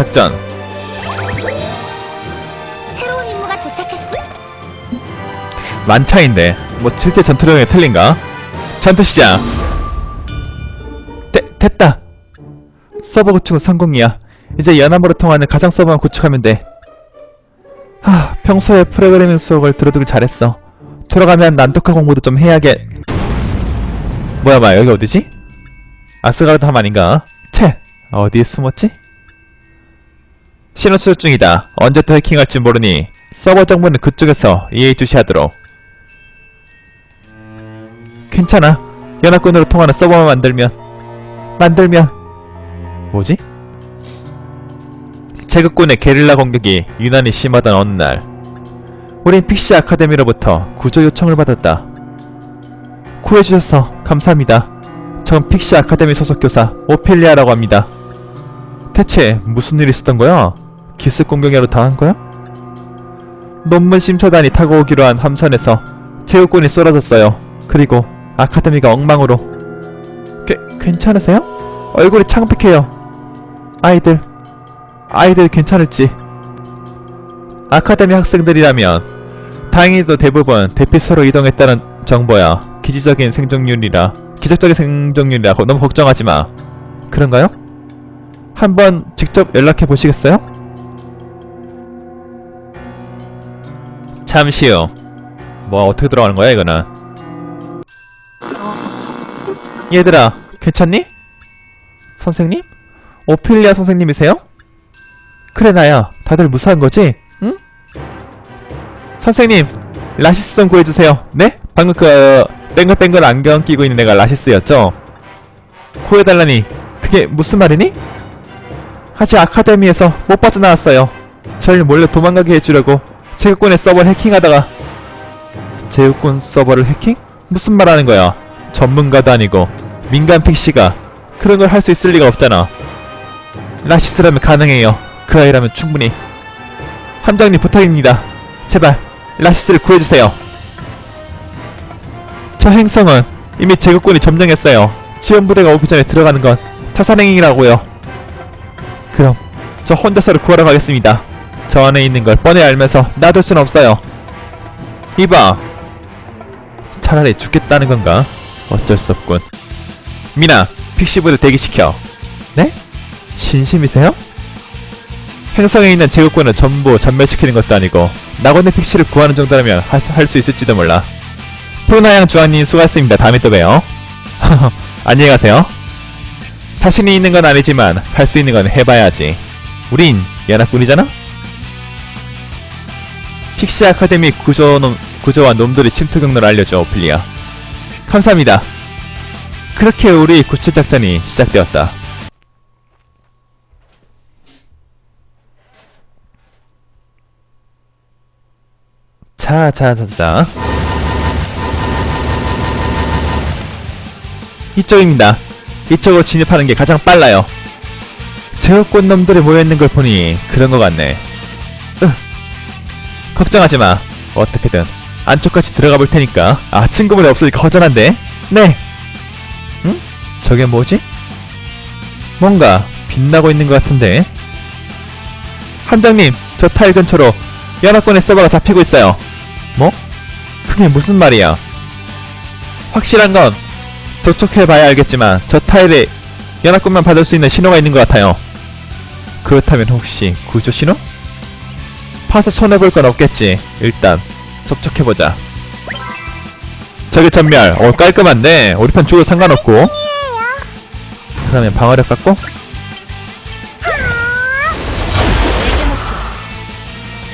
작전 새로운 임무가 도착했어. 만차인데 뭐 실제 전투력이 틀린가? 전투 시작 되, 됐다 서버 구축은 성공이야 이제 연합으로 통하는 가상 서버만 구축하면 돼 하, 평소에 프로그래밍 수업을 들어두길 잘했어 돌아가면 난독화 공부도 좀 해야겠 뭐야 뭐야 여기 어디지? 아스가르드 함 아닌가? 채! 어디에 숨었지? 신호 수집 중이다. 언제 또 해킹할지 모르니 서버 정보는 그쪽에서 예의주시하도록. 괜찮아. 연합군으로 통하는 서버만 만들면 만들면 뭐지? 제국군의 게릴라 공격이 유난히 심하던 어느 날 우린 픽시 아카데미로부터 구조 요청을 받았다. 구해주셔서 감사합니다. 전 픽시 아카데미 소속 교사 오피리아라고 합니다. 대체 무슨 일이 있었던 거야? 기습 공격으로 당한 거야? 논문 심사단이 타고 오기로 한 함선에서 제국군이 쏟아졌어요. 그리고 아카데미가 엉망으로. 게, 괜찮으세요? 얼굴이 창백해요. 아이들, 아이들 괜찮을지. 아카데미 학생들이라면 다행히도 대부분 대피소로 이동했다는 정보야. 기지적인 생존율이라 기적적인 생존율이라 거- 너무 걱정하지 마. 그런가요? 한번 직접 연락해 보시겠어요? 잠시 후. 뭐 어떻게 들어가는 거야 이거는? 얘들아, 괜찮니? 선생님? 오피리아 선생님이세요? 그래 나야. 다들 무사한 거지? 응? 선생님, 라시스 좀 구해주세요. 네? 방금 그 뱅글뱅글 안경 끼고 있는 애가 라시스였죠? 구해달라니 그게 무슨 말이니? 아직 아카데미에서 못 빠져나왔어요. 절 몰래 도망가게 해주려고 제국군의 서버를 해킹하다가 제국군 서버를 해킹? 무슨 말 하는 거야? 전문가도 아니고 민간 픽시가 그런 걸 할 수 있을 리가 없잖아. 라시스라면 가능해요. 그 아이라면 충분히. 함장님 부탁입니다. 제발 라시스를 구해주세요. 저 행성은 이미 제국군이 점령했어요. 지원부대가 오기 전에 들어가는 건 자살행위라고요. 그럼 저 혼자서를 구하러 가겠습니다. 저 안에 있는 걸 뻔히 알면서 놔둘 순 없어요. 이봐. 차라리 죽겠다는 건가? 어쩔 수 없군. 미나, 픽시부를 대기시켜. 네? 진심이세요? 행성에 있는 제국군을 전부 전멸시키는 것도 아니고 낙원의 픽시를 구하는 정도라면 할 수 있을지도 몰라. 푸르나양 주한님 수고하셨습니다. 다음에 또 봬요. 안녕히 가세요. 자신이 있는 건 아니지만 할 수 있는 건 해봐야지. 우린 연합군이잖아? 픽시 아카데미 구조놈, 구조와 놈들이 침투 경로를 알려줘, 오플리아. 감사합니다. 그렇게 우리 구출 작전이 시작되었다. 자, 자, 자, 자. 이쪽입니다. 이쪽으로 진입하는 게 가장 빨라요. 제국권 놈들이 모여있는 걸 보니 그런 것 같네. 으, 걱정하지 마. 어떻게든 안쪽까지 들어가 볼 테니까. 아, 친구분이 없으니까 허전한데? 네. 응? 저게 뭐지? 뭔가 빛나고 있는 것 같은데. 함장님, 저 타일 근처로 연합군의 서버가 잡히고 있어요. 뭐? 그게 무슨 말이야? 확실한 건 접촉해봐야 알겠지만 저 타일에 연합군만 받을 수 있는 신호가 있는 것 같아요. 그렇다면 혹시 구조 신호? 파서 손해볼 건 없겠지. 일단 접촉해보자. 저게 전멸. 어 깔끔한데 우리 편 죽어도 상관없고. 그러면 방어력 갖고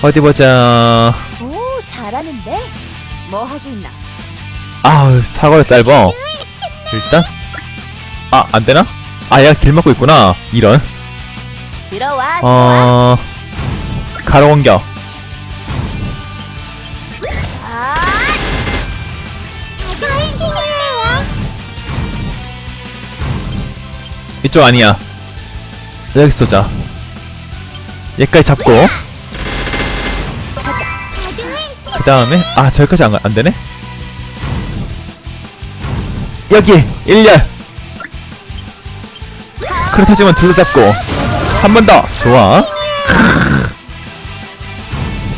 어디 보자. 오, 잘하는데? 뭐 하고 있나? 아 사거리 짧어. 일단 아 안되나? 아 얘가 길 막고 있구나. 이런. 들어와, 들어와. 어 가로 공격. 이쪽 아니야. 여기 쏘자. 얘까지 잡고 그 다음에 아 저기까지 안, 가- 안 되네. 여기 1열. 그렇다지만 둘러 잡고 한 번 더. 좋아.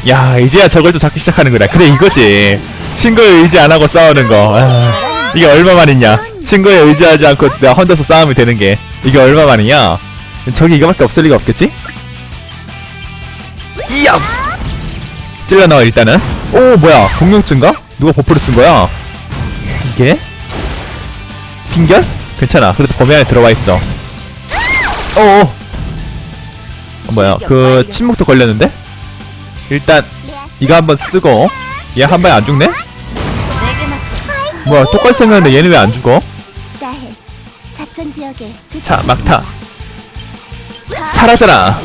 야, 이제야 저걸 좀 잡기 시작하는구나. 그래, 이거지. 친구에 의지 안 하고 싸우는 거. 아, 이게 얼마만이냐. 친구에 의지하지 않고 내가 혼자서 싸우면 되는 게. 이게 얼마 만이냐. 저기 이거밖에 없을 리가 없겠지? 이야! 찔러 넣어, 일단은. 오, 뭐야. 공룡증가? 누가 버프를 쓴 거야? 이게? 핑결? 괜찮아. 그래도 범위 안에 들어와 있어. 어어. 어, 뭐야. 그, 침묵도 걸렸는데? 일단, 이거 한번 쓰고, 얘 한 방에 안 죽네? 뭐야, 똑같이 생겼는데 얘는 왜 안 죽어? 작전 지역에 자, 막타. 사라져라!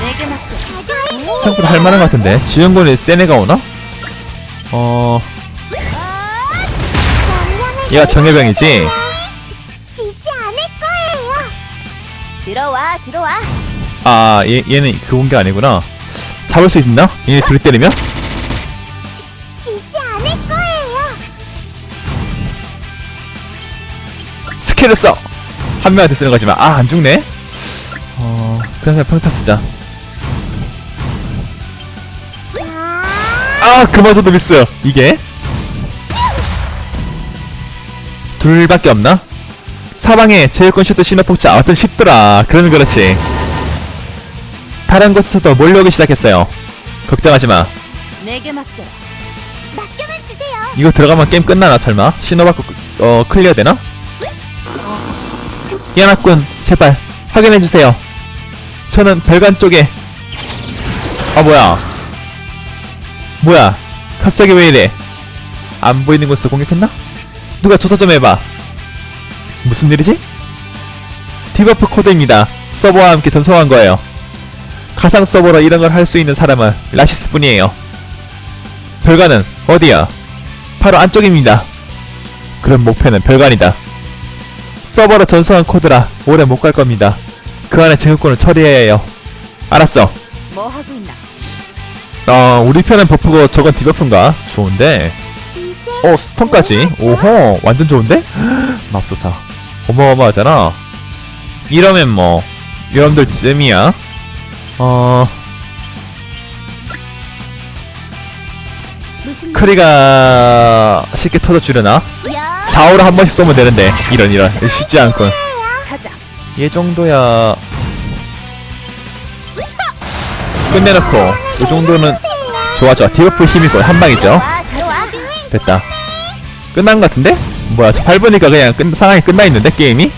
내게 맡겨. 생각보다 할만한 것 같은데. 지원군이 센 애가 오나? 어, 얘가 정예병이지? 지지 않을 거예요. 들어와, 들어와. 아, 얘, 얘는 그 공격 아니구나. 잡을 수 있나? 얘네 둘이 때리면? 지지 않을 거예요. 스킬을 써! 한 명한테 쓰는 거지만, 아, 안 죽네? 어, 그냥 그냥 평타 쓰자. 아, 그마저도 미스! 이게? 둘밖에 없나? 사방에 제일권 슈트 신호폭차, 어떤 쉽더라. 그러는 그렇지. 다른 곳에서도 몰려오기 시작했어요. 걱정하지 마. 내게 맡겨라. 맡겨만 주세요. 이거 들어가면 게임 끝나나 설마? 신호받고 어 클리어 되나? 연합군 제발 확인해 주세요. 저는 별관 쪽에 아 뭐야? 뭐야? 갑자기 왜 이래? 안 보이는 곳에서 공격했나? 누가 조사 좀 해봐. 무슨 일이지? 디버프 코드입니다. 서버와 함께 전송한 거예요. 가상 서버로 이런 걸 할 수 있는 사람은 라시스 뿐이에요. 별관은 어디야? 바로 안쪽입니다. 그럼 목표는 별관이다. 서버로 전송한 코드라 오래 못 갈 겁니다. 그 안에 제휴권을 처리해야 해요. 알았어. 뭐 하고 있나? 어, 우리 편은 버프고 저건 디버프인가? 좋은데. 어, 스턴까지. 오호, 완전 좋은데? 맙소사. 어마어마하잖아. 이러면 뭐, 여러분들 쯤이야. 어, 무슨 크리가 쉽게 터져 주려나? 야? 좌우로 한 번씩 쏘면 되는데. 이런, 이런. 쉽지 않군. 얘 정도야 끝내놓고 이 정도는 좋아 좋아 디버프 힘이고 한 방이죠 와, 들어와. 됐다 끝난 것 같은데? 뭐야 저 밟으니까 그냥 끝, 상황이 끝나있는데 게임이?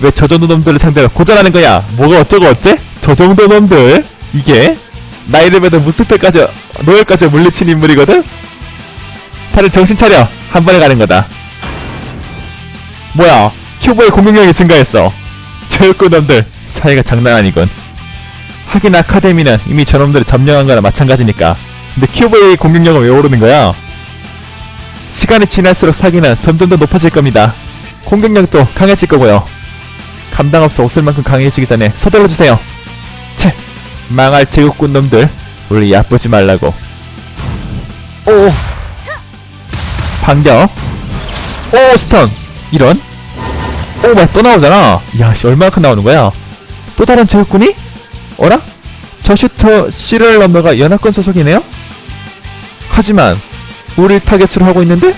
왜 저 정도 놈들을 상대로 고전하는 거야 뭐가 어쩌고 어째? 저 정도 놈들 이게 나 이름에도 무스패까지 노열까지 물리친 인물이거든? 다들 정신 차려. 한 번에 가는 거다. 뭐야? 큐브의 공격력이 증가했어. 제육구 놈들 사이가 장난 아니군. 하긴 아카데미는 이미 저놈들을 점령한 거나 마찬가지니까. 근데 큐브의 공격력은 왜 오르는 거야? 시간이 지날수록 사기는 점점 더 높아질 겁니다. 공격력도 강해질 거고요. 감당 없어 웃을 만큼 강해지기 전에 서둘러주세요. 채 망할 제국군 놈들 우리 얕보지 말라고. 오 반격 오 스턴 이런 오, 뭐야, 또 나오잖아. 야, 씨, 얼마나 나오는 거야? 또 다른 제국군이? 어라? 저 슈터 시를 넘버가 연합군 소속이네요? 하지만, 우리 타겟으로 하고 있는데?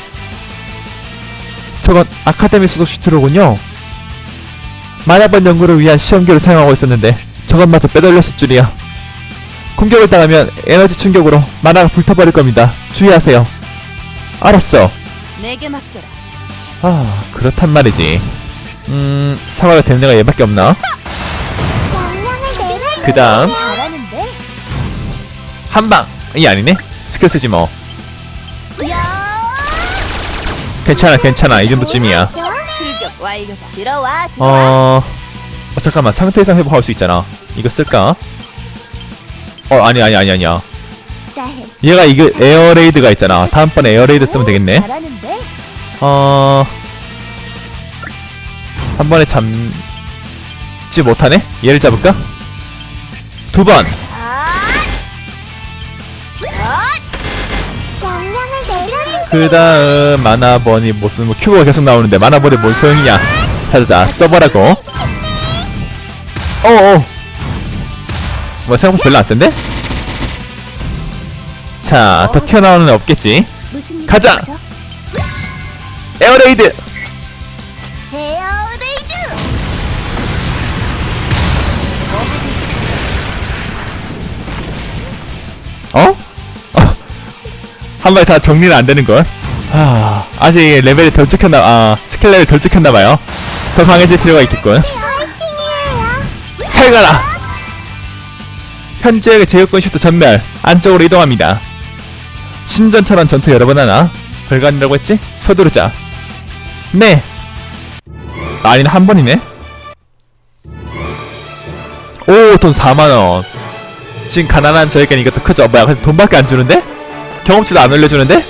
저건 아카데미 소속 슈트로군요. 만화번 연구를 위한 시험기를 사용하고 있었는데, 저것마저 빼돌렸을 줄이야. 공격을 당하면 에너지 충격으로 만화가 불타버릴 겁니다. 주의하세요. 알았어. 내게 맡겨라. 아, 그렇단 말이지. 음, 상화가 되는 애가 얘밖에 없나? 그 다음, 잘하는데? 한방! 이 아니네? 스킬 쓰지 뭐. 야! 괜찮아, 괜찮아. 이 정도쯤이야. 출격 완료다. 들어와, 들어와. 어, 어, 잠깐만. 상태 이상 회복할 수 있잖아. 이거 쓸까? 어, 아니, 아니, 아니, 아니야. 얘가 이거 에어레이드가 있잖아. 다음번에 에어레이드 쓰면 되겠네. 잘하는데? 어, 한 번에 잡지 못하네? 얘를 잡을까? 두 번! 아! 그 다음 마나번이 무슨 뭐 큐브가 계속 나오는데 마나번이 뭔 소용이냐 찾아자 써보라고 어어 뭐 생각보다 별로 안 센데? 자, 더 튀어나오는 애 없겠지 가자! 에어레이드! 에어레이드! 어? 어. 한 마리 다 정리는 안 되는걸 아, 아직 레벨이 덜 찍혔나 아 스킬 레벨 덜 찍혔나봐요 더 강해질 필요가 있겠군 파이팅이에요. 잘 가라 현지역의 제휴권 슈트 전멸 안쪽으로 이동합니다 신전처럼 전투 여러 번 하나 별관이라고 했지? 서두르자 네 아니는 한 번이네 오 돈 4만원 지금 가난한 저에겐 이것도 크죠 뭐야 근데 돈밖에 안 주는데? 경험치도 안 올려주는데?